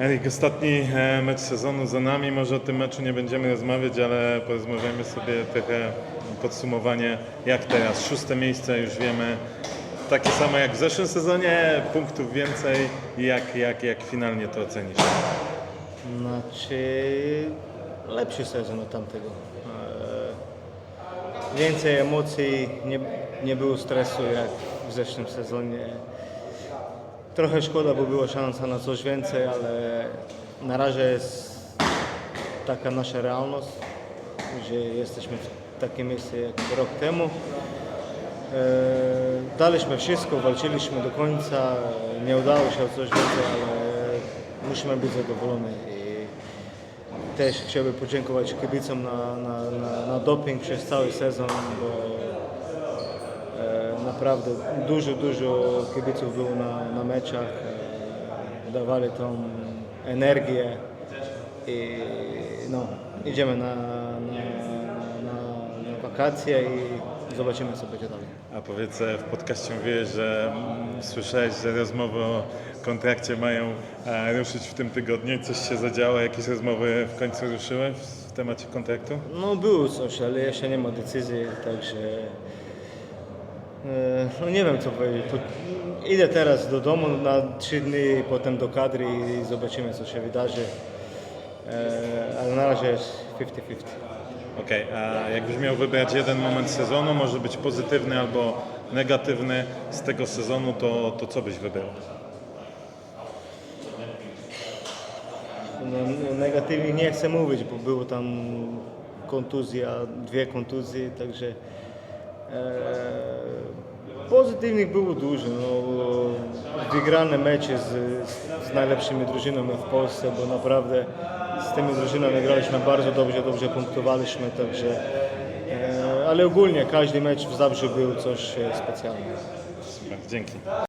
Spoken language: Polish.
Erik, ostatni e, mecz sezonu za nami. Może o tym meczu nie będziemy rozmawiać, ale porozmawiamy sobie trochę podsumowanie. Jak teraz? Szóste miejsce, już wiemy. Takie samo jak w zeszłym sezonie, punktów więcej. Jak, jak, jak finalnie to ocenisz? Znaczy lepszy sezon od tamtego. E, Więcej emocji, nie, nie było stresu jak w zeszłym sezonie. Trochę szkoda, bo była szansa na coś więcej, ale na razie jest taka nasza realność, że jesteśmy w takim miejscu jak rok temu. E, Daliśmy wszystko, walczyliśmy do końca, nie udało się coś więcej, ale musimy być zadowoleni. I też chciałbym podziękować kibicom na, na, na, na doping przez cały sezon, bo naprawdę dużo, dużo kibiców było na, na meczach, e, dawali tą energię i no, idziemy na, na, na, na, wakacje i zobaczymy co będzie dalej. A powiedz, e, w podcaście mówiłeś, że mm, słyszałeś, że rozmowy o kontrakcie mają e, ruszyć w tym tygodniu. Coś się zadziało? Jakieś rozmowy w końcu ruszyły w, temacie kontraktu? No było coś, ale jeszcze nie ma decyzji, także no nie wiem co powiedzieć. Po- Idę teraz do domu na trzy dni, potem do kadry i zobaczymy co się wydarzy. E, Ale na razie jest 50-50. Okej, a jakbyś miał wybrać jeden moment sezonu, może być pozytywny albo negatywny z tego sezonu, to, to co byś wybrał? No, negatywnie nie chcę mówić, bo było tam kontuzja, dwie kontuzje, także e, pozytywnych było dużo. No, wygrane mecze z, z najlepszymi drużynami w Polsce, bo naprawdę z tymi drużynami graliśmy bardzo dobrze, dobrze punktowaliśmy, także e, ale ogólnie każdy mecz w Zabrzu był coś e, specjalnego. Dzięki.